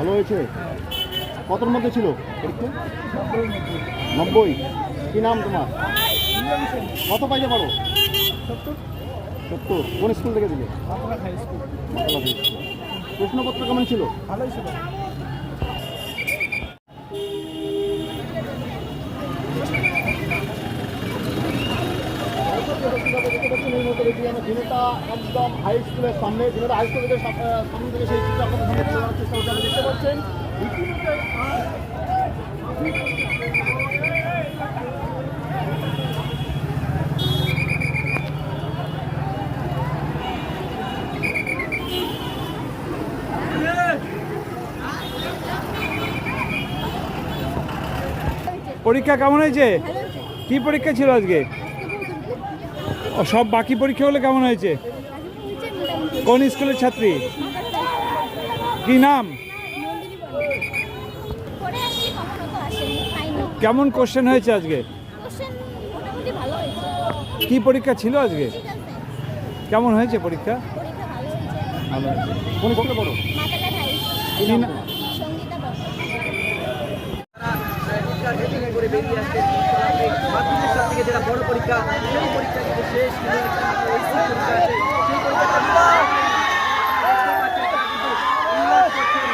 ভালো হয়েছে? কতর মধ্যে ছিল? নব্বই। কি নাম তোমার? কত পাইতে পারো সত্তর। কোন স্কুল থেকে দিলে? প্রশ্নপত্র কেমন ছিল? ভালোই ছিল। দিনটা একদম হাই স্কুলের সামনে, দিনটা হাই স্কুলের সামনে থেকে সেই। দেখতে পাচ্ছেন পরীক্ষা কেমন হয়েছে কি পরীক্ষা ছিল আজকে ও, সব বাকি পরীক্ষা হলে কেমন হয়েছে? কোন স্কুলের ছাত্রী? কি নাম? কেমন কোশ্চেন হয়েছে আজকে? কি পরীক্ষা ছিল আজকে? কেমন হয়েছে পরীক্ষা? পরীক্ষা সেই পরীক্ষা কিন্তু শেষ হলো একটা SC পরীক্ষা আছে সেই পরীক্ষাটা উল্লাস! দেখতে পাচ্ছেন তারা কিন্তু উল্লাস করছেন।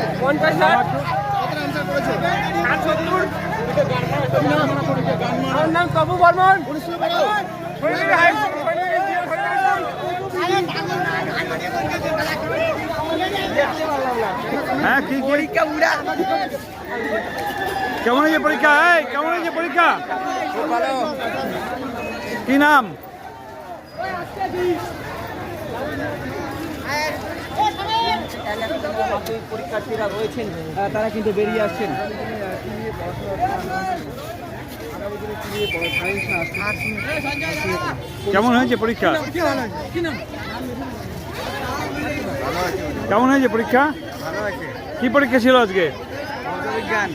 এই মুহূর্তে হ্যাঁ কেমন হয়েছে পরীক্ষা? এই কেমন হয়েছে পরীক্ষা? কি নাম? মাধ্যমিক পরীক্ষার্থীরা রয়েছেন তারা কিন্তু বেরিয়ে আসছেন। কেমন হয়েছে পরীক্ষা? কেমন হয়েছে পরীক্ষা? কি পরীক্ষা ছিল আজকে? বিজ্ঞান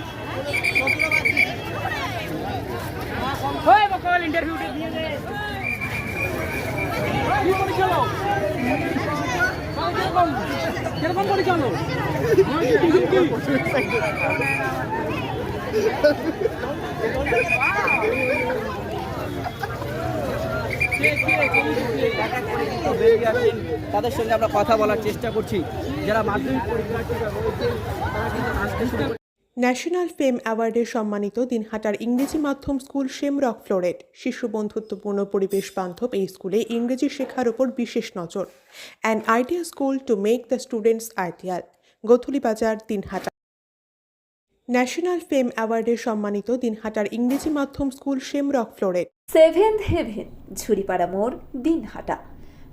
তাদের সঙ্গে আমরা কথা বলার চেষ্টা করছি। যারা মাধ্যমিক পরীক্ষার্থীরা ন্যাশনাল ফেম অ্যাওয়ার্ডে সম্মানিত দিনহাটার ইংরেজি মাধ্যম স্কুল শেমরক ফ্লোরেট শিশু বন্ধুত্বপূর্ণ পরিবেশ বান্ধব এই স্কুলে ইংরেজি শেখার ওপর বিশেষ নজর। An idea school to make the students ideal Gothuli Bazar, Dinhata. National fame অ্যাওয়ার্ডে সম্মানিত দিনহাটার ইংরেজি মাধ্যম school Shamrock Floret seventh heaven Jhuripara মোড়, দিনহাটা।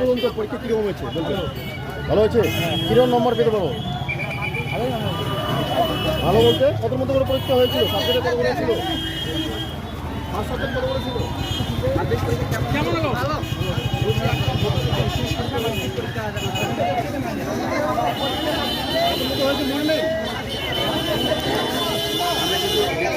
পর্যন্ত পরীক্ষা কীরকম হয়েছে? ভালো হয়েছে? কীরকম নম্বর পেতে পারো ভালো বলতে কত মতো করে পরীক্ষা হয়েছিল? সাবজেক্টে কত করে ছিল? কেমন কেমন হলো ভালো কত হয়েছে মনে নেই আমরা কিন্তু দেখতেই পাচ্ছি পাচ্ছেন যারা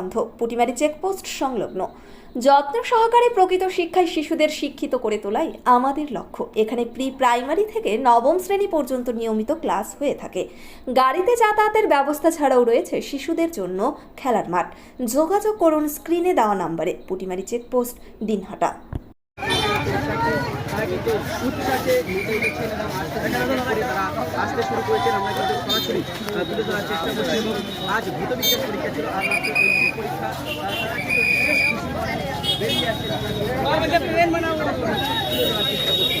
বান্ধব পুটিমারি চেকপোস্ট সংলগ্ন। যত্ন সহকারে প্রকৃত শিক্ষায় শিশুদের শিক্ষিত করে তোলাই আমাদের লক্ষ্য। এখানে প্রি প্রাইমারি থেকে নবম শ্রেণি পর্যন্ত নিয়মিত ক্লাস হয়ে থাকে। গাড়িতে যাতায়াতের ব্যবস্থা ছাড়াও রয়েছে শিশুদের জন্য খেলার মাঠ। যোগাযোগ করুন স্ক্রিনে দেওয়া নাম্বারে। পুটিমারি চেকপোস্ট, দিনহাটা। শুরু করেছেন আমরা কিন্তু সরাসরি তুলে ধরার চেষ্টা করছি এবং আজ ভূত বিজ্ঞান পরীক্ষা ছিল আর এই পরীক্ষা আহ, তারা কিন্তু বিশেষ খুশি মনে বেরিয়ে আসছেন আমরা কিন্তু তুলে ধরার চেষ্টা করছি